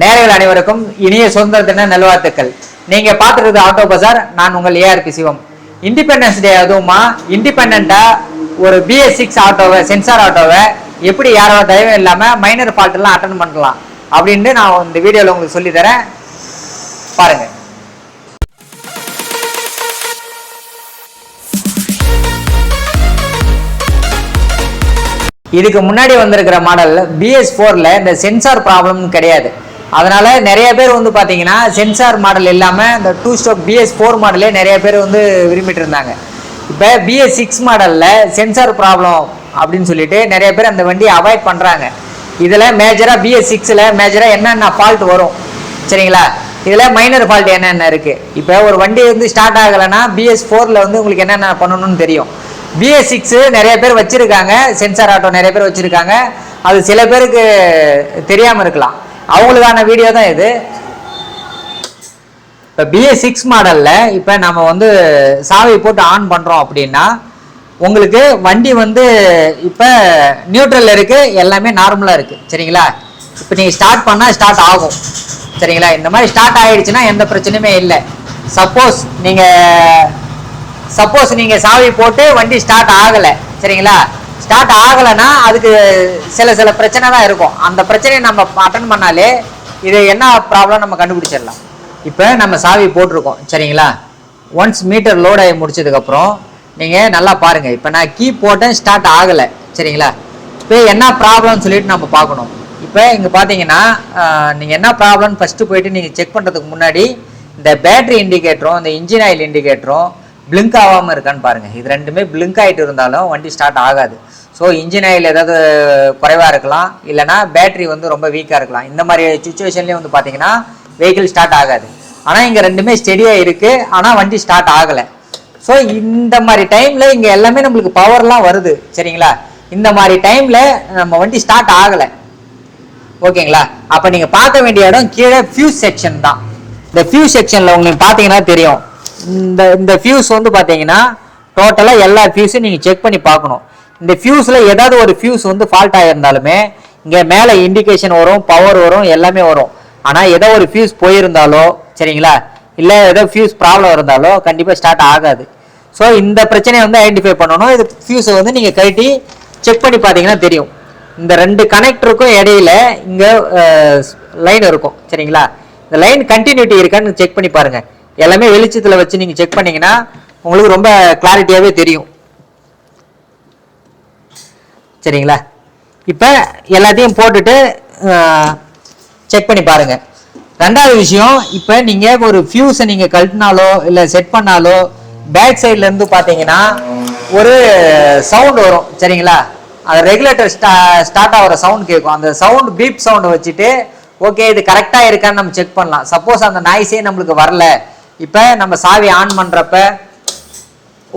நேயர்கள் அனைவருக்கும் இனிய சுதந்திர தின நல்வாழ்த்துக்கள். நீங்க பார்த்துருக்குது ஆட்டோ பசார் நான் உங்கள் ஏஆர்பி சிவம். இண்டிபெண்டன்ஸ் டே அதுவுமா இண்டிபெண்டா ஒரு பிஎஸ் சிக்ஸ் ஆட்டோவை சென்சார் ஆட்டோவை எப்படி யாரோட தயவும் இல்லாம மைனர் ஃபால்ட் எல்லாம் அட்டன் பண்ணலாம் அப்படின்னு நான் இந்த வீடியோல உங்களுக்கு சொல்லி தரேன். பாருங்க. இதுக்கு முன்னாடி வந்திருக்கிற மாடல் பிஎஸ் ஃபோரில் இந்த சென்சார் ப்ராப்ளம் கிடையாது. அதனால் நிறைய பேர் வந்து பார்த்தீங்கன்னா சென்சார் மாடல் இல்லாமல் இந்த டூ ஸ்டோக் பிஎஸ் ஃபோர் மாடலே நிறைய பேர் வந்து விரும்பிட்டு இருந்தாங்க இப்போ பிஎஸ் சிக்ஸ் மாடலில் சென்சார் ப்ராப்ளம் அப்படின்னு சொல்லிட்டு நிறைய பேர் அந்த வண்டியை அவாய்ட் பண்ணுறாங்க இதில் மேஜராக பிஎஸ் சிக்ஸில் மேஜராக என்னென்ன ஃபால்ட் வரும்? சரிங்களா? இதில் மைனர் ஃபால்ட் என்னென்ன இருக்குது இப்போ ஒரு வண்டி வந்து ஸ்டார்ட் ஆகலைன்னா பிஎஸ் ஃபோரில் வந்து உங்களுக்கு என்னென்ன பண்ணணும்னு தெரியும். பிஎஸ் சிக்ஸு நிறைய பேர் வச்சுருக்காங்க. சென்சார் ஆட்டோ நிறைய பேர் வச்சுருக்காங்க. அது சில பேருக்கு தெரியாமல் இருக்கலாம். அவங்களுக்கான வீடியோ தான் இது. இப்போ பிஎஸ் சிக்ஸ் மாடலில் இப்போ நம்ம வந்து சாவி போட்டு ஆன் பண்ணுறோம் அப்படின்னா உங்களுக்கு வண்டி வந்து இப்போ நியூட்ரல் இருக்குது எல்லாமே நார்மலாக இருக்குது சரிங்களா? இப்போ நீங்கள் ஸ்டார்ட் பண்ணால் ஸ்டார்ட் ஆகும். சரிங்களா? இந்த மாதிரி ஸ்டார்ட் ஆகிடுச்சுன்னா எந்த பிரச்சனையுமே இல்லை. சப்போஸ் நீங்கள் சப்போஸ் நீங்கள் சாவி போட்டு வண்டி ஸ்டார்ட் ஆகலை. சரிங்களா? ஸ்டார்ட் ஆகலைன்னா அதுக்கு சில சில பிரச்சனை தான் இருக்கும். அந்த பிரச்சனையை நம்ம அட்டன் பண்ணாலே இது என்ன ப்ராப்ளம் நம்ம கண்டுபிடிச்சிடலாம். இப்போ நம்ம சாவி போட்டிருக்கோம் சரிங்களா? ஒன்ஸ் மீட்டர் லோட் ஆகி முடிச்சதுக்கப்புறம் நீங்கள் நல்லா பாருங்கள் இப்போ நான் கீ போட்டேன் ஸ்டார்ட் ஆகலை சரிங்களா? இப்போ என்ன ப்ராப்ளம்னு சொல்லிட்டு நம்ம பார்க்கணும். இப்போ இங்கே பார்த்தீங்கன்னா நீங்கள் என்ன ப்ராப்ளம்னு ஃபஸ்ட்டு போயிட்டு நீங்கள் செக் பண்ணுறதுக்கு முன்னாடி இந்த பேட்டரி இண்டிகேட்டரும் இந்த இன்ஜின் ஆயில் இண்டிகேட்டரும் பிளிங்க் ஆகாமல் இருக்கான்னு பாருங்கள் இது ரெண்டுமே பிளிங்க் ஆகிட்டு இருந்தாலும் வண்டி ஸ்டார்ட் ஆகாது. ஸோ இன்ஜின் ஆயில் ஏதாவது குறைவாக இருக்கலாம். இல்லைனா பேட்ரி வந்து ரொம்ப வீக்காக இருக்கலாம். இந்த மாதிரி சுச்சுவேஷன்லேயும் வந்து பார்த்தீங்கன்னா வெஹிக்கிள் ஸ்டார்ட் ஆகாது. ஆனால் இங்கே ரெண்டுமே ஸ்டெடியாக இருக்குது ஆனால் வண்டி ஸ்டார்ட் ஆகலை. ஸோ இந்த மாதிரி டைமில் இங்கே எல்லாமே நம்மளுக்கு பவர்லாம் வருது. சரிங்களா? இந்த மாதிரி டைமில் நம்ம வண்டி ஸ்டார்ட் ஆகலை. ஓகேங்களா? அப்போ நீங்கள் பார்க்க வேண்டிய இடம் கீழே ஃபியூஸ் செக்ஷன் தான். இந்த ஃபியூஸ் செக்ஷனில் உங்களுக்கு பார்த்தீங்கன்னா தெரியும். இந்த இந்த ஃபியூஸ் வந்து பார்த்தீங்கன்னா டோட்டலாக எல்லா ஃபியூஸும் நீங்கள் செக் பண்ணி பார்க்கணும். இந்த ஃபியூஸில் ஏதாவது ஒரு ஃபியூஸ் வந்து ஃபால்ட் ஆகியிருந்தாலுமே இங்கே மேலே இண்டிகேஷன் வரும் பவர் வரும் எல்லாமே வரும். ஆனால் ஏதோ ஒரு ஃபியூஸ் போயிருந்தாலோ சரிங்களா? இல்லை ஏதோ ஃபியூஸ் ப்ராப்ளம் இருந்தாலோ கண்டிப்பாக ஸ்டார்ட் ஆகாது. ஸோ இந்த பிரச்சனையை வந்து ஐடென்டிஃபை பண்ணணும். இது ஃபியூஸை வந்து நீங்கள் கழட்டி செக் பண்ணி பார்த்தீங்கன்னா தெரியும். இந்த ரெண்டு கனெக்டருக்கும் இடையில இங்கே லைன் இருக்கும் சரிங்களா? இந்த லைன் கண்டினியூட்டி இருக்கான்னு செக் பண்ணி பாருங்கள் எல்லாமே வெளிச்சத்தில் வச்சு நீங்கள் செக் பண்ணீங்கன்னா உங்களுக்கு ரொம்ப கிளாரிட்டியாகவே தெரியும். சரிங்களா? இப்போ எல்லாத்தையும் போட்டுட்டு செக் பண்ணி பாருங்கள் ரெண்டாவது விஷயம் இப்போ நீங்கள் ஒரு ஃபியூஸை நீங்கள் கழட்டினாலோ இல்லை செட் பண்ணாலோ பேக் சைட்லேருந்து பார்த்தீங்கன்னா ஒரு சவுண்ட் வரும். சரிங்களா? அது ரெகுலேட்டர் ஸ்டா ஸ்டார்ட் ஆகிற சவுண்ட் கேட்கும் அந்த சவுண்ட் பீப் சவுண்டை வச்சுட்டு ஓகே இது கரெக்டாக இருக்கான்னு நம்ம செக் பண்ணலாம். சப்போஸ் அந்த நாய்ஸே நம்மளுக்கு வரல. இப்போ நம்ம சாவி ஆன் பண்ணுறப்ப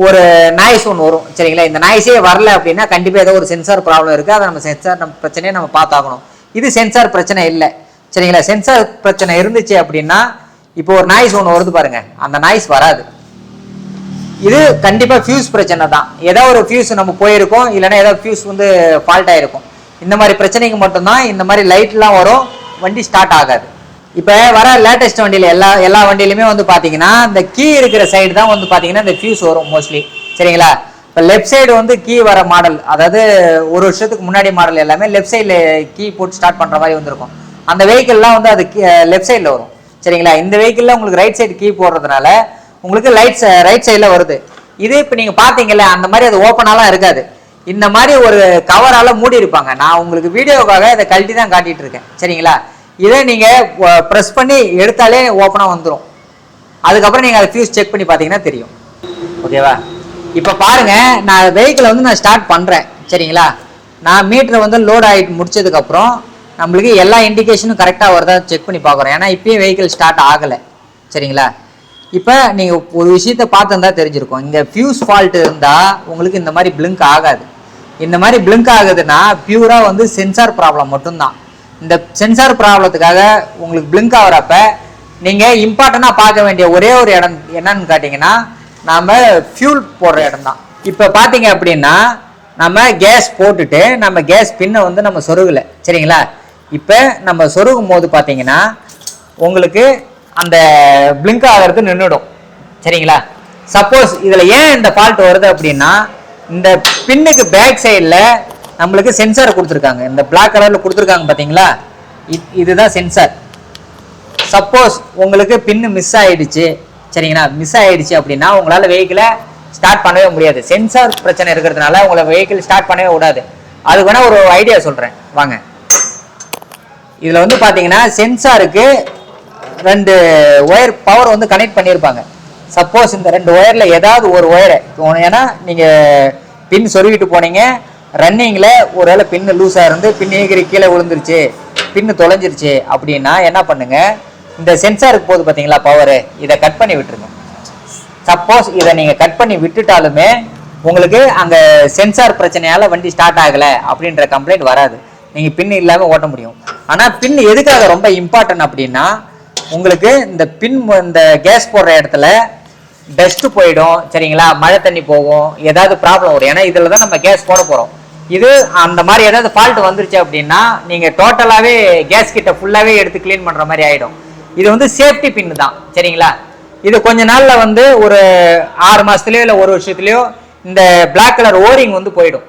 ஒரு நாய்ஸ் ஒன்று வரும் சரிங்களா? இந்த நாய்ஸே வரல அப்படின்னா கண்டிப்பாக ஏதோ ஒரு சென்சார் ப்ராப்ளம் இருக்குது அதை நம்ம சென்சார் நம்ம பிரச்சனையை நம்ம பார்த்தாகணும். இது சென்சார் பிரச்சனை இல்லை சரிங்களா? சென்சார் பிரச்சனை இருந்துச்சு அப்படின்னா இப்போ ஒரு நாய்ஸ் ஒன்று வருது பாருங்க. அந்த நாய்ஸ் வராது. இது கண்டிப்பாக ஃபியூஸ் பிரச்சனை தான். ஏதோ ஒரு ஃபியூஸ் நம்ம போயிருக்கோம் இல்லைன்னா ஏதோ ஃபியூஸ் வந்து ஃபால்ட் ஆகிருக்கும் இந்த மாதிரி பிரச்சனைக்கு மட்டும்தான் இந்த மாதிரி லைட்லாம் வரும் வண்டி ஸ்டார்ட் ஆகாது. இப்போ வர லேட்டஸ்ட் வண்டியில் எல்லா எல்லா வண்டியிலுமே வந்து பார்த்தீங்கன்னா இந்த கீ இருக்கிற சைடு தான் வந்து பார்த்தீங்கன்னா இந்த ஃபியூஸ் வரும் மோஸ்ட்லி சரிங்களா? இப்போ லெஃப்ட் சைடு வந்து கீ வர மாடல் அதாவது ஒரு வருஷத்துக்கு முன்னாடி மாடல் எல்லாமே லெஃப்ட் சைடில் கீ போட்டு ஸ்டார்ட் பண்ணுற மாதிரி வந்திருக்கும். அந்த வெஹிக்கிள்லாம் வந்து அது லெஃப்ட் சைடில் வரும். சரிங்களா? இந்த வெஹிக்கிளில் உங்களுக்கு ரைட் சைடு கீ போடுறதுனால உங்களுக்கு லைட் ரைட் சைடில் வருது. இது இப்போ நீங்கள் பார்த்தீங்கல்ல அந்த மாதிரி அது ஓப்பனாலாம் இருக்காது. இந்த மாதிரி ஒரு கவரால் மூடி இருப்பாங்க நான் உங்களுக்கு வீடியோக்காக இதை கழட்டி தான் காட்டிகிட்டு இருக்கேன். சரிங்களா? இதை நீங்கள் ப்ரெஸ் பண்ணி எடுத்தாலே ஓப்பனாக வந்துடும் அதுக்கப்புறம் நீங்கள் அதை ஃபியூஸ் செக் பண்ணி பார்த்தீங்கன்னா தெரியும். ஓகேவா இப்போ பாருங்கள் நான் வெஹிக்கிளை வந்து நான் ஸ்டார்ட் பண்ணுறேன் சரிங்களா? நான் மீட்டரை வந்து லோட் ஆகிட்டு முடிச்சதுக்கப்புறம் நம்மளுக்கு எல்லா இண்டிகேஷனும் கரெக்டாக வருதா செக் பண்ணி பார்க்குறோம். ஏன்னா இப்பயும் வெஹிக்கிள் ஸ்டார்ட் ஆகலை. சரிங்களா? இப்போ நீங்கள் ஒரு விஷயத்த பார்த்துருந்தா தெரிஞ்சிருக்கும். இங்கே ஃபியூஸ் ஃபால்ட் இருந்தால் உங்களுக்கு இந்த மாதிரி பிளிங்க் ஆகாது. இந்த மாதிரி பிளிங்க் ஆகுதுன்னா பியூராக வந்து சென்சார் ப்ராப்ளம் மட்டும்தான். இந்த சென்சார் ப்ராப்ளத்துக்காக உங்களுக்கு பிளிங்க் ஆகிறப்ப நீங்கள் இம்பார்ட்டண்ட்டாக பார்க்க வேண்டிய ஒரே ஒரு இடம் என்னன்னு கேட்டிங்கன்னா நாம் ஃபியூல் போடுற இடம் தான் இப்போ பார்த்தீங்க அப்படின்னா நம்ம கேஸ் போட்டுட்டு நம்ம கேஸ் பின்னை வந்து நம்ம சொருகலை. சரிங்களா? இப்போ நம்ம சொருகும் போது பார்த்தீங்கன்னா உங்களுக்கு அந்த பிளிங்க் ஆகிறது நின்றுடும் சரிங்களா? சப்போஸ் இதில் ஏன் இந்த ஃபால்ட் வருது அப்படின்னா இந்த பின்னுக்கு பேக் சைடில் நம்மளுக்கு சென்சார் கொடுத்துருக்காங்க. இந்த பிளாக் கலரில் கொடுத்துருக்காங்க பார்த்தீங்களா இதுதான் சென்சார் சப்போஸ் உங்களுக்கு பின்னு மிஸ் ஆயிடுச்சு. சரிங்களா? மிஸ் ஆகிடுச்சு அப்படின்னா உங்களால் வெஹிக்கிளை ஸ்டார்ட் பண்ணவே முடியாது. சென்சார் பிரச்சனை இருக்கிறதுனால உங்களை வெஹிக்கிள் ஸ்டார்ட் பண்ணவே விடாது அதுக்கு வேணா ஒரு ஐடியா சொல்கிறேன் வாங்க. இதில் வந்து பார்த்தீங்கன்னா சென்சாருக்கு ரெண்டு ஒயர் பவர் வந்து கனெக்ட் பண்ணியிருப்பாங்க. சப்போஸ் இந்த ரெண்டு ஒயரில் ஏதாவது ஒரு ஒயரை ஏன்னா நீங்கள் பின் சொருகிட்டு போனீங்க. ரன்னிங்கில் ஒருவேளை பின்னு லூஸாக இருந்து பின் ஏகிரி கீழே விழுந்துருச்சு பின்னு தொலைஞ்சிருச்சு அப்படின்னா என்ன பண்ணுங்கள் இந்த சென்சாருக்கு போகுது பார்த்தீங்களா பவரு இதை கட் பண்ணி விட்டுருங்க. சப்போஸ் இதை நீங்கள் கட் பண்ணி விட்டுட்டாலுமே உங்களுக்கு அங்கே சென்சார் பிரச்சனையால் வண்டி ஸ்டார்ட் ஆகலை அப்படின்ற கம்ப்ளைண்ட் வராது. நீங்கள் பின் இல்லாமல் ஓட்ட முடியும். ஆனால் பின் எதுக்காக ரொம்ப இம்பார்ட்டன்ட் அப்படின்னா உங்களுக்கு இந்த பின் இந்த கேஸ் போடுற இடத்துல டஸ்ட் போயிடும் சரிங்களா? மழை தண்ணி போகும் ஏதாவது ப்ராப்ளம் வரும். ஏன்னா இதில் தான் நம்ம கேஸ் போட போகிறோம் இது அந்த மாதிரி ஏதாவது ஃபால்ட் வந்துருச்சு அப்படின்னா நீங்கள் டோட்டலாகவே கேஸ் கிட்ட ஃபுல்லாகவே எடுத்து க்ளீன் பண்ணுற மாதிரி ஆகிடும் இது வந்து சேஃப்டி பின் தான் சரிங்களா? இது கொஞ்ச நாளில் வந்து ஒரு ஆறு மாதத்துலையோ இல்லை ஒரு வருஷத்துலையோ இந்த பிளாக் கலர் ஓரிங் வந்து போயிடும்.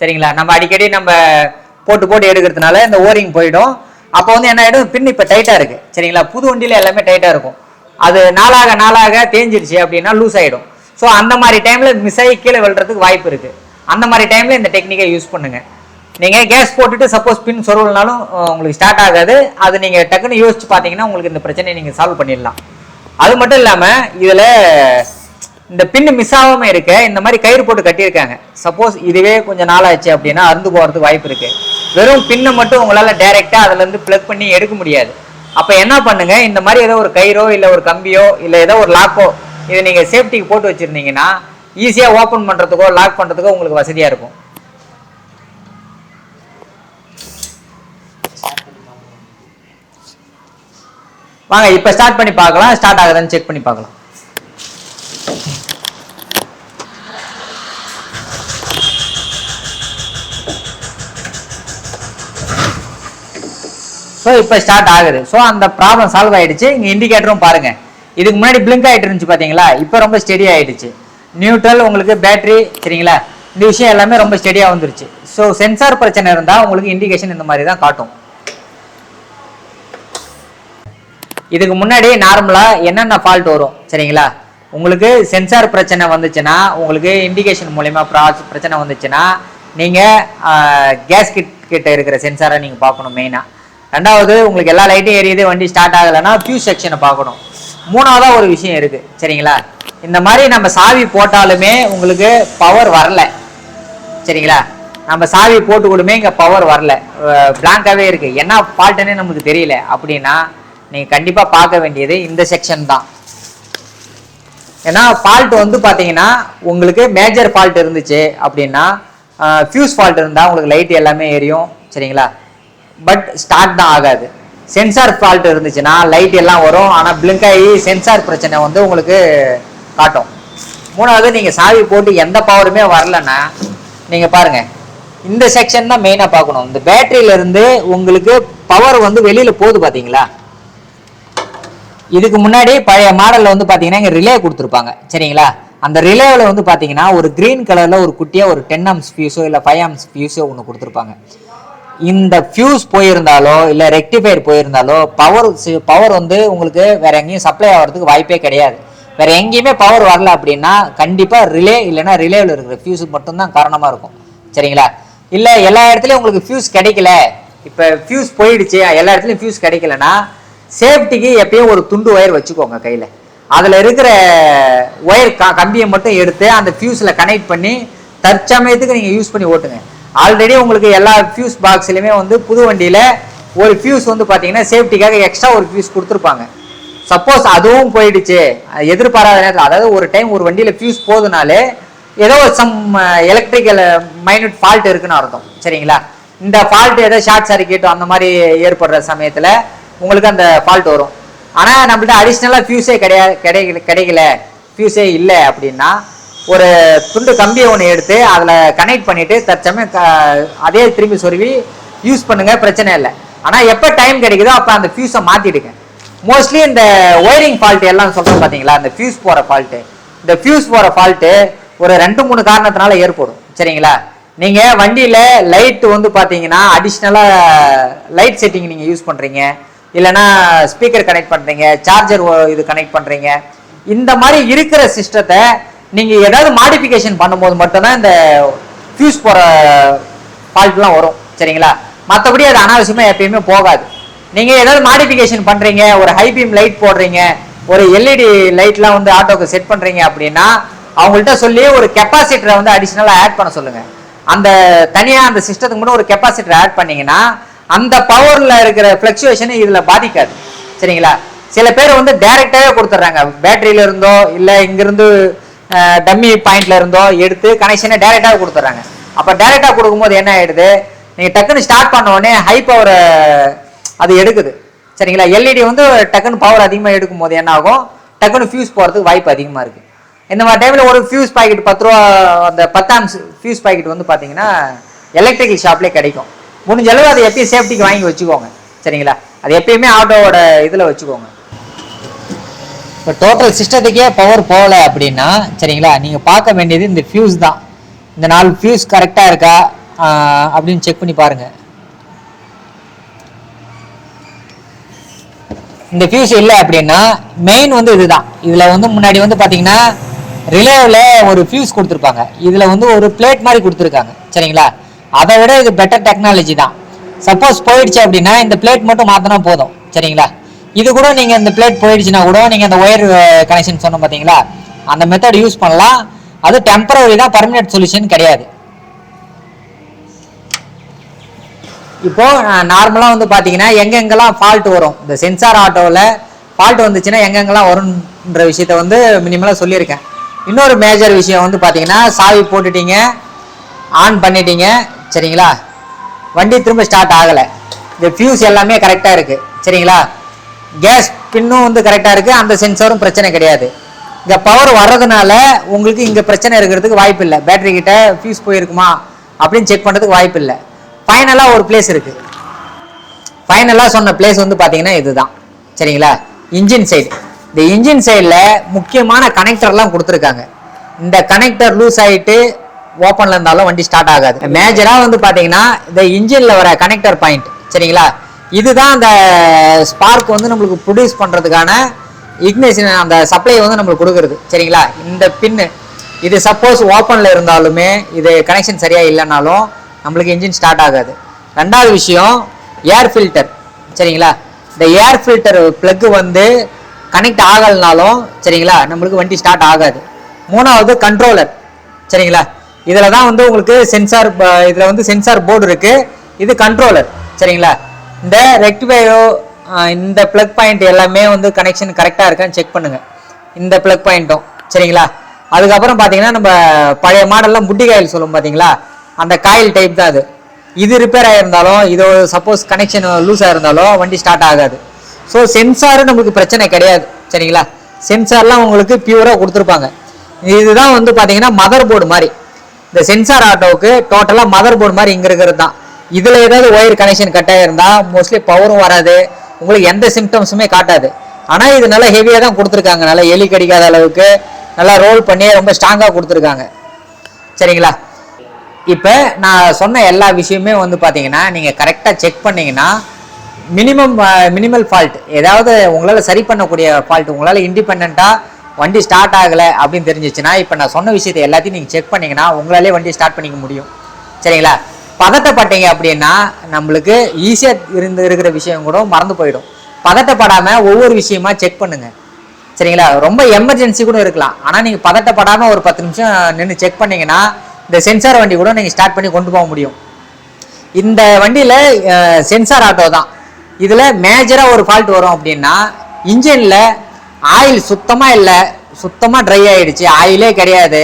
சரிங்களா? நம்ம அடிக்கடி நம்ம போட்டு போட்டு எடுக்கிறதுனால இந்த ஓரிங் போயிடும். அப்போ வந்து என்ன ஆகிடும் பின் இப்போ டைட்டாக இருக்குது சரிங்களா? புது வண்டியில் எல்லாமே டைட்டாக இருக்கும். அது நாளாக நாளாக தேஞ்சிருச்சு அப்படின்னா லூஸ் ஆகிடும் ஸோ அந்த மாதிரி டைமில் மிஸ் ஆகி கீழே விழுறதுக்கு வாய்ப்பு இருக்குது அந்த மாதிரி டைமில் இந்த டெக்னிக்கை யூஸ் பண்ணுங்கள் நீங்கள் கேஸ் போட்டுட்டு சப்போஸ் பின் சொருவலனாலும் உங்களுக்கு ஸ்டார்ட் ஆகாது. அது நீங்கள் டக்குன்னு யோசிச்சு பார்த்தீங்கன்னா உங்களுக்கு இந்த பிரச்சனையை நீங்கள் சால்வ் பண்ணிடலாம். அது மட்டும் இல்லாமல் இதில் இந்த பின் மிஸ் ஆகாமல் இருக்க இந்த மாதிரி கயிறு போட்டு கட்டியிருக்காங்க. சப்போஸ் இதுவே கொஞ்சம் நாள் ஆச்சு அப்படின்னா அறுந்து போகிறதுக்கு வாய்ப்பு இருக்குது வெறும் பின்னை மட்டும் உங்களால் டைரெக்டாக அதுலேருந்து இருந்து பண்ணி எடுக்க முடியாது. அப்ப என்ன பண்ணுங்க? இந்த மாதிரி ஏதோ ஒரு கயிறோ இல்ல ஒரு கம்பியோ இல்ல ஏதோ ஒரு லாக்கோ இதை நீங்க சேஃப்டிக்கு போட்டு வச்சிருந்தீங்கன்னா ஈஸியா ஓபன் பண்றதுக்கோ லாக் பண்றதுக்கோ உங்களுக்கு வசதியா இருக்கும். வாங்க இப்ப ஸ்டார்ட் பண்ணி பார்க்கலாம். ஸ்டார்ட் ஆகுதான்னு செக் பண்ணி பார்க்கலாம். ஸோ இப்போ ஸ்டார்ட் ஆகுது. ஸோ அந்த ப்ராப்ளம் சால்வ் ஆயிடுச்சு. இங்கே இண்டிகேட்டரும் பாருங்க. இதுக்கு முன்னாடி பிளிங்க் ஆயிட்டு இருந்துச்சு பார்த்தீங்களா இப்போ ரொம்ப ஸ்டெடி ஆயிடுச்சு. நியூட்ரல் உங்களுக்கு பேட்டரி சரிங்களா? இந்த விஷயம் எல்லாமே ரொம்ப ஸ்டெடியாக வந்துருச்சு. ஸோ சென்சார் பிரச்சனை இருந்தால் உங்களுக்கு இண்டிகேஷன் இந்த மாதிரி தான் காட்டும். இதுக்கு முன்னாடி நார்மலாக என்னென்ன ஃபால்ட் வரும் சரிங்களா? உங்களுக்கு சென்சார் பிரச்சனை வந்துச்சுன்னா உங்களுக்கு இண்டிகேஷன் மூலயமா பிரச்சனை வந்துச்சுன்னா நீங்கள் கேஸ் கிட் கிட்ட இருக்கிற சென்சாரை நீங்கள் பார்க்கணும் மெயினாக ரெண்டாவது உங்களுக்கு எல்லா லைட்டும் எரியுது வண்டி ஸ்டார்ட் ஆகலைன்னா ஃபியூஸ் செக்ஷனை பார்க்கணும். மூணாவதாக ஒரு விஷயம் இருக்குது சரிங்களா? இந்த மாதிரி நம்ம சாவி போட்டாலுமே உங்களுக்கு பவர் வரல சரிங்களா? நம்ம சாவி போட்டு கூடமே இங்கே பவர் வரல. பிளாங்காகவே இருக்கு. என்ன ஃபால்ட்டுன்னு நமக்கு தெரியல. அப்படின்னா நீங்கள் கண்டிப்பாக பார்க்க வேண்டியது இந்த செக்ஷன் தான். ஏன்னா ஃபால்ட் வந்து பார்த்தீங்கன்னா உங்களுக்கு மேஜர் ஃபால்ட் இருந்துச்சு அப்படின்னா ஃபியூஸ் ஃபால்ட் இருந்தால் உங்களுக்கு லைட் எல்லாமே எரியும் சரிங்களா? பட் ஸ்டார்ட் தான் ஆகாது. சென்சார் ஃபால்ட் இருந்துச்சுன்னா லைட் எல்லாம் வரும். ஆனால் பிளிங்க் ஆகி சென்சார் பிரச்சனை வந்து உங்களுக்கு காட்டும். மூணாவது நீங்கள் சாவி போட்டு எந்த பவருமே வரலன்னா நீங்கள் பாருங்க. இந்த செக்ஷன் தான் மெயினாக பார்க்கணும். இந்த பேட்டரியிலிருந்து உங்களுக்கு பவர் வந்து வெளியில் போகுது பார்த்தீங்களா இதுக்கு முன்னாடி பழைய மாடலில் வந்து பார்த்தீங்கன்னா இங்கே ரிலே கொடுத்துருப்பாங்க. சரிங்களா? அந்த ரிலேவில் வந்து பார்த்தீங்கன்னா ஒரு க்ரீன் கலரில் ஒரு குட்டியாக ஒரு டென் ஆம்ஸ் ஃபியூஸோ இல்லை ஃபைவ் ஆம்ஸ் ஃபியூஸோ ஒன்று கொடுத்துருப்பாங்க. இந்த ஃபியூஸ் போயிருந்தாலோ இல்ல ரெக்டிஃபையர் போயிருந்தாலோ பவர் பவர் வந்து உங்களுக்கு வேற எங்கேயும் சப்ளை ஆகிறதுக்கு வாய்ப்பே கிடையாது. வேற எங்கேயுமே பவர் வரல அப்படின்னா கண்டிப்பா ரிலே இல்லைன்னா ரிலேவில் இருக்கிற ஃபியூஸ் மட்டும்தான் காரணமா இருக்கும். சரிங்களா? இல்ல எல்லா இடத்துலயும் உங்களுக்கு ஃபியூஸ் கிடைக்கல. இப்ப ஃபியூஸ் போயிடுச்சு எல்லா இடத்துலயும் ஃபியூஸ் கிடைக்கலன்னா சேஃப்டிக்கு எப்பயும் ஒரு துண்டு ஒயர் வச்சுக்கோங்க கையில. அதுல இருக்கிற ஒயர் கம்பியை மட்டும் எடுத்து அந்த ஃபியூஸ்ல கனெக்ட் பண்ணி தற்சமயத்துக்கு நீங்க யூஸ் பண்ணி ஓட்டுங்க. ஆல்ரெடி உங்களுக்கு எல்லா ஃபியூஸ் பாக்ஸ்லையுமே வந்து புது வண்டியில் ஒரு ஃபியூஸ் வந்து பார்த்தீங்கன்னா சேஃப்டிக்காக எக்ஸ்ட்ரா ஒரு ஃபியூஸ் கொடுத்துருப்பாங்க. சப்போஸ் அதுவும் போயிடுச்சு. அது எதிர்பாராத நேரத்தில் அதாவது ஒரு டைம் ஒரு வண்டியில் ஃபியூஸ் போகுதுனாலே ஏதோ சம் எலக்ட்ரிக்கல் மைனூட் ஃபால்ட் இருக்குன்னு அர்த்தம். சரிங்களா? இந்த ஃபால்ட் ஏதோ ஷார்ட் சர்க்கியூட் அந்த மாதிரி ஏற்படுற சமயத்தில் உங்களுக்கு அந்த ஃபால்ட் வரும். ஆனால் நம்மள்ட்ட அடிஷ்னலாக ஃபியூஸே கிடையாது கிடைக்கல கிடைக்கல. ஃபியூஸே இல்லை அப்படின்னா ஒரு துண்டு கம்பியை ஒன்று எடுத்து அதில் கனெக்ட் பண்ணிட்டு தற்சமயம் க- அதே திரும்பி சொருவி யூஸ் பண்ணுங்க பிரச்சனை இல்லை. ஆனால் எப்போ டைம் கிடைக்குதோ அப்போ அந்த ஃபியூஸை மாற்றிடுங்க மோஸ்ட்லி இந்த ஒயரிங் ஃபால்ட் எல்லாம் சொல்கிறோம் பார்த்தீங்களா அந்த ஃபியூஸ் போகிற ஃபால்ட்டு இந்த ஃபியூஸ் போகிற ஃபால்ட்டு ஒரு ரெண்டு மூணு காரணத்தினால ஏற்படும். சரிங்களா? நீங்கள் வண்டியில் லைட்டு வந்து பார்த்தீங்கன்னா அடிஷ்னலாக லைட் செட்டிங் நீங்கள் யூஸ் பண்ணுறீங்க இல்லைன்னா ஸ்பீக்கர் கனெக்ட் பண்ணுறீங்க சார்ஜர் இது கனெக்ட் பண்ணுறீங்க இந்த மாதிரி இருக்கிற சிஸ்டத்தை நீங்கள் ஏதாவது மாடிஃபிகேஷன் பண்ணும்போது மட்டும்தான் இந்த ஃபியூஸ் போகிற ஃபால்ட்லாம் வரும் சரிங்களா? மற்றபடி அது அனாவசியமாக எப்பயுமே போகாது. நீங்கள் ஏதாவது மாடிஃபிகேஷன் பண்ணுறீங்க ஒரு ஹை பீம் லைட் போடுறீங்க ஒரு எல்இடி லைட்லாம் வந்து ஆட்டோக்கு செட் பண்ணுறீங்க அப்படின்னா அவங்கள்ட்ட சொல்லி ஒரு கெப்பாசிட்டரை வந்து அடிஷ்னலாக ஆட் பண்ண சொல்லுங்கள் அந்த தனியாக அந்த சிஸ்டத்துக்கு மட்டும் ஒரு கெப்பாசிட்டர் ஆட் பண்ணீங்கன்னா அந்த பவரில் இருக்கிற ஃப்ளக்சுவேஷன் இதில் பாதிக்காது சரிங்களா? சில பேர் வந்து டைரெக்டாகவே கொடுத்துட்றாங்க. பேட்டரியில இருந்தோ இல்லை இங்கிருந்து டம்மி பாயிண்ட்ல இருந்தோ எடுத்து கனெக்ஷனை டைரெக்டாக கொடுத்துட்றாங்க. அப்போ டைரெக்டாக கொடுக்கும்போது என்ன ஆயிடுது? நீங்கள் டக்குன்னு ஸ்டார்ட் பண்ண உடனே ஹை பவரை அது எடுக்குது. சரிங்களா? எல்இடி வந்து டக்குன்னு பவர் அதிகமாக எடுக்கும் போது என்ன ஆகும்? டக்குன்னு ஃபியூஸ் போகிறதுக்கு வாய்ப்பு அதிகமாக இருக்குது இந்த மாதிரி டைமில் ஒரு ஃபியூஸ் பாக்கெட் பத்து ரூபா அந்த பத்தாம்ஸ் ஃபியூஸ் பாக்கெட் வந்து பார்த்தீங்கன்னா எலக்ட்ரிக்கல் ஷாப்லேயே கிடைக்கும். முடிஞ்ச அளவு அதை எப்பயும் சேஃப்டிக்கு வாங்கி வச்சுக்கோங்க. சரிங்களா? அது எப்பயுமே ஆட்டோவோட இதில் வச்சுக்கோங்க. இப்போ டோட்டல் சிஸ்டத்துக்கே பவர் போகல அப்படின்னா சரிங்களா நீங்கள் பார்க்க வேண்டியது இந்த ஃபியூஸ் தான். இந்த நாலு ஃபியூஸ் கரெக்டாக இருக்கா அப்படின்னு செக் பண்ணி பாருங்கள் இந்த ஃபியூஸ் இல்லை அப்படின்னா மெயின் வந்து இதுதான். இதில் வந்து முன்னாடி வந்து பார்த்தீங்கன்னா ரிலேவில் ஒரு ஃபியூஸ் கொடுத்துருப்பாங்க. இதில் வந்து ஒரு பிளேட் மாதிரி கொடுத்துருக்காங்க சரிங்களா? அதை விட இது பெட்டர் டெக்னாலஜி தான். சப்போஸ் போயிடுச்சு அப்படின்னா இந்த பிளேட் மட்டும் மாற்றினா போதும் சரிங்களா? இது கூட நீங்கள் இந்த பிளேட் போயிடுச்சுன்னா கூட நீங்கள் uh, அந்த ஒயர் கனெக்ஷன் சொன்னோம் பார்த்தீங்களா அந்த மெத்தட் யூஸ் பண்ணலாம். அது டெம்பரவரி தான் பர்மனெண்ட் சொல்யூஷன் கிடையாது. இப்போ நார்மலாக வந்து பார்த்தீங்கன்னா எங்கெங்கெல்லாம் ஃபால்ட் வரும்? இந்த சென்சார் ஆட்டோவில் ஃபால்ட் வந்துச்சுன்னா எங்கெங்கெல்லாம் வரும்ன்ற விஷயத்த வந்து மினிமலாக சொல்லியிருக்கேன். இன்னொரு மேஜர் விஷயம் வந்து பார்த்தீங்கன்னா சாவி போட்டுட்டீங்க ஆன் பண்ணிட்டீங்க சரிங்களா? வண்டி திரும்ப ஸ்டார்ட் ஆகலை. இந்த ஃபியூஸ் எல்லாமே கரெக்டாக இருக்குது சரிங்களா? கேஸ் பின்னும் வந்து கரெக்டாக இருக்குது அந்த சென்சாரும் பிரச்சனை கிடையாது. இந்த பவர் வர்றதுனால உங்களுக்கு இங்கே பிரச்சனை இருக்கிறதுக்கு வாய்ப்பு இல்லை. பேட்டரி கிட்ட ஃபியூஸ் போயிருக்குமா அப்படின்னு செக் பண்ணுறதுக்கு வாய்ப்பு இல்லை. ஃபைனலாக ஒரு பிளேஸ் இருக்குது ஃபைனலாக சொன்ன பிளேஸ் வந்து பார்த்தீங்கன்னா இதுதான். சரிங்களா? இன்ஜின் சைடு இந்த இன்ஜின் சைடில் முக்கியமான கனெக்டர்லாம் கொடுத்துருக்காங்க. இந்த கனெக்டர் லூஸ் ஆகிட்டு ஓப்பனில் இருந்தாலும் வண்டி ஸ்டார்ட் ஆகாது. மேஜராக வந்து பார்த்தீங்கன்னா இந்த இன்ஜினில் வர கனெக்டர் பாயிண்ட் சரிங்களா? இதுதான் அந்த ஸ்பார்க் வந்து நம்மளுக்கு ப்ரொடியூஸ் பண்ணுறதுக்கான இக்னேஷன் அந்த சப்ளை வந்து நம்மளுக்கு கொடுக்குறது. சரிங்களா? இந்த பின்னு இது சப்போஸ் ஓப்பனில் இருந்தாலுமே இது கனெக்ஷன் சரியாக இல்லைனாலும் நம்மளுக்கு இன்ஜின் ஸ்டார்ட் ஆகாது. ரெண்டாவது விஷயம் ஏர் ஃபில்டர் சரிங்களா? இந்த ஏர் ஃபில்டர் ப்ளக்கு வந்து கனெக்ட் ஆகலைனாலும் சரிங்களா? நம்மளுக்கு வண்டி ஸ்டார்ட் ஆகாது. மூணாவது கண்ட்ரோலர் சரிங்களா? இதில் தான் வந்து உங்களுக்கு சென்சார் இதில் வந்து சென்சார் போர்டு இருக்குது இது கண்ட்ரோலர் சரிங்களா? இந்த ரெக்டிஃபையோ இந்த ப்ளக் பாயிண்ட் எல்லாமே வந்து கனெக்ஷன் கரெக்டாக இருக்கான்னு செக் பண்ணுங்கள் இந்த ப்ளக் பாயிண்ட்டும் சரிங்களா? அதுக்கப்புறம் பார்த்தீங்கன்னா நம்ம பழைய மாடல்லாம் முட்டி காயில் சொல்லுவோம் பார்த்தீங்களா அந்த காயில் டைப் தான் அது. இது ரிப்பேர் ஆகிருந்தாலும் இது சப்போஸ் கனெக்ஷன் லூஸ் ஆகிருந்தாலும் வண்டி ஸ்டார்ட் ஆகாது. ஸோ சென்சாரும் நம்மளுக்கு பிரச்சனை கிடையாது சரிங்களா? சென்சார்லாம் உங்களுக்கு பியூராக கொடுத்துருப்பாங்க. இதுதான் வந்து பார்த்தீங்கன்னா மதர் போர்டு மாதிரி. இந்த சென்சார் ஆட்டோவுக்கு டோட்டலாக மதர் போர்டு மாதிரி இங்கே இருக்கிறது தான். இதில் ஏதாவது ஒயர் கனெக்ஷன் கட்டாக இருந்தால் மோஸ்ட்லி பவரும் வராது. உங்களுக்கு எந்த சிம்டம்ஸுமே காட்டாது. ஆனால் இது நல்லா ஹெவியாக தான் கொடுத்துருக்காங்க. நல்லா எலி கடிக்காத அளவுக்கு நல்லா ரோல் பண்ணி ரொம்ப ஸ்ட்ராங்காக கொடுத்துருக்காங்க. சரிங்களா? இப்போ நான் சொன்ன எல்லா விஷயமே வந்து பார்த்தீங்கன்னா நீங்கள் கரெக்டாக செக் பண்ணிங்கன்னா மினிமம் மினிமல் ஃபால்ட் ஏதாவது உங்களால் சரி பண்ணக்கூடிய ஃபால்ட் உங்களால் இண்டிபெண்ட்டாக வண்டி ஸ்டார்ட் ஆகலை அப்படின்னு தெரிஞ்சிச்சுன்னா இப்போ நான் சொன்ன விஷயத்தை எல்லாத்தையும் நீங்கள் செக் பண்ணிங்கன்னா உங்களாலே வண்டி ஸ்டார்ட் பண்ணிக்க முடியும். சரிங்களா? பதட்டப்பட்டீங்க அப்படின்னா நம்மளுக்கு ஈஸியாக இருந்து இருக்கிற விஷயம் கூட மறந்து போயிடும். பதட்டப்படாமல் ஒவ்வொரு விஷயமா செக் பண்ணுங்கள் சரிங்களா? ரொம்ப எமர்ஜென்சி கூட இருக்கலாம். ஆனால் நீங்கள் பதட்டப்படாமல் ஒரு பத்து நிமிஷம் நின்று செக் பண்ணீங்கன்னா இந்த சென்சார் வண்டி கூட நீங்கள் ஸ்டார்ட் பண்ணி கொண்டு போக முடியும். இந்த வண்டியில் சென்சார் ஆட்டோ தான். இதில் மேஜராக ஒரு ஃபால்ட் வரும் அப்படின்னா இன்ஜினில் ஆயில் சுத்தமாக இல்லை சுத்தமாக ட்ரை ஆகிடுச்சு ஆயிலே கிடையாது.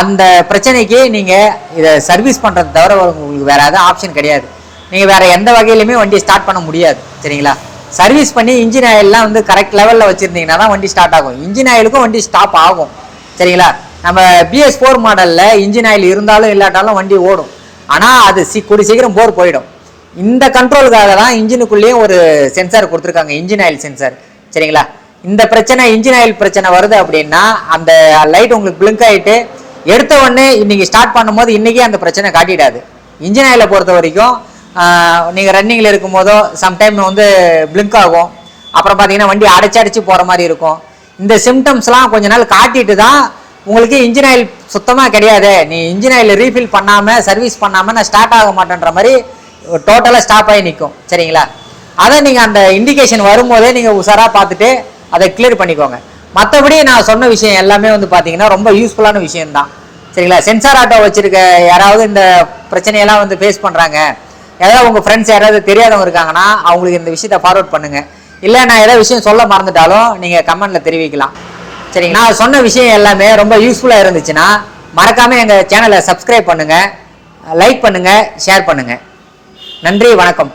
அந்த பிரச்சனைக்கு நீங்கள் இதை சர்வீஸ் பண்ணுறது தவிர உங்களுக்கு வேறு எதாவது ஆப்ஷன் கிடையாது. நீங்கள் வேறு எந்த வகையிலுமே வண்டி ஸ்டார்ட் பண்ண முடியாது சரிங்களா? சர்வீஸ் பண்ணி இன்ஜின் ஆயிலெலாம் வந்து கரெக்ட் லெவலில் வச்சுருந்தீங்கன்னா தான் வண்டி ஸ்டார்ட் ஆகும். இன்ஜின் ஆயிலுக்கும் வண்டி ஸ்டாப் ஆகும் சரிங்களா? நம்ம பிஎஸ் ஃபோர் மாடலில் இன்ஜின் ஆயில் இருந்தாலும் இல்லாட்டாலும் வண்டி ஓடும். ஆனால் அது சி கூடி சீக்கிரம் போர் போயிடும். இந்த கண்ட்ரோலுக்காக தான் இன்ஜினுக்குள்ளேயும் ஒரு சென்சார் கொடுத்துருக்காங்க இன்ஜின் ஆயில் சென்சார் சரிங்களா? இந்த பிரச்சனை இன்ஜின் ஆயில் பிரச்சனை வருது அப்படின்னா அந்த லைட் உங்களுக்கு பிளிங்க் ஆகிட்டு எடுத்த உடனே இன்னைக்கு ஸ்டார்ட் பண்ணும்போது இன்றைக்கே அந்த பிரச்சனை காட்டிடாது. இன்ஜின் ஆயிலை பொறுத்த வரைக்கும் நீங்கள் ரன்னிங்கில் இருக்கும்போதோ சம்டைம் வந்து பிளிங்க் ஆகும். அப்புறம் பார்த்தீங்கன்னா வண்டி அடைச்சி அடைச்சி போகிற மாதிரி இருக்கும். இந்த சிம்டம்ஸ்லாம் கொஞ்ச நாள் காட்டிட்டு தான் உங்களுக்கு இன்ஜின் ஆயில் சுத்தமாக கிடையாது. நீ இன்ஜின் ஆயில் ரீஃபில் பண்ணாமல் சர்வீஸ் பண்ணாமல் நான் ஸ்டார்ட் ஆக மாட்டேன்ற மாதிரி டோட்டலாக ஸ்டாப் ஆகி நிற்கும் சரிங்களா? அதை நீங்கள் அந்த இண்டிகேஷன் வரும்போதே நீங்கள் உஷாராக பார்த்துட்டு அதை கிளியர் பண்ணிக்கோங்க. மற்றபடி நான் சொன்ன விஷயம் எல்லாமே வந்து பார்த்தீங்கன்னா ரொம்ப யூஸ்ஃபுல்லான விஷயம்தான். சரிங்களா? சென்சார் ஆட்டோ வச்சுருக்க யாராவது இந்த பிரச்சனையெல்லாம் வந்து ஃபேஸ் பண்ணுறாங்க யாராவது உங்கள் ஃப்ரெண்ட்ஸ் யாராவது தெரியாதவங்க இருக்காங்கன்னா அவங்களுக்கு இந்த விஷயத்தை ஃபார்வர்ட் பண்ணுங்க. இல்லை நான் ஏதாவது விஷயம் சொல்ல மறந்துட்டாலும் நீங்கள் கமெண்ட்டில் தெரிவிக்கலாம். சரிங்க நான் சொன்ன விஷயம் எல்லாமே ரொம்ப யூஸ்ஃபுல்லாக இருந்துச்சுன்னா மறக்காமல் எங்கள் சேனலை சப்ஸ்கிரைப் பண்ணுங்கள் லைக் பண்ணுங்கள் ஷேர் பண்ணுங்கள் நன்றி வணக்கம்.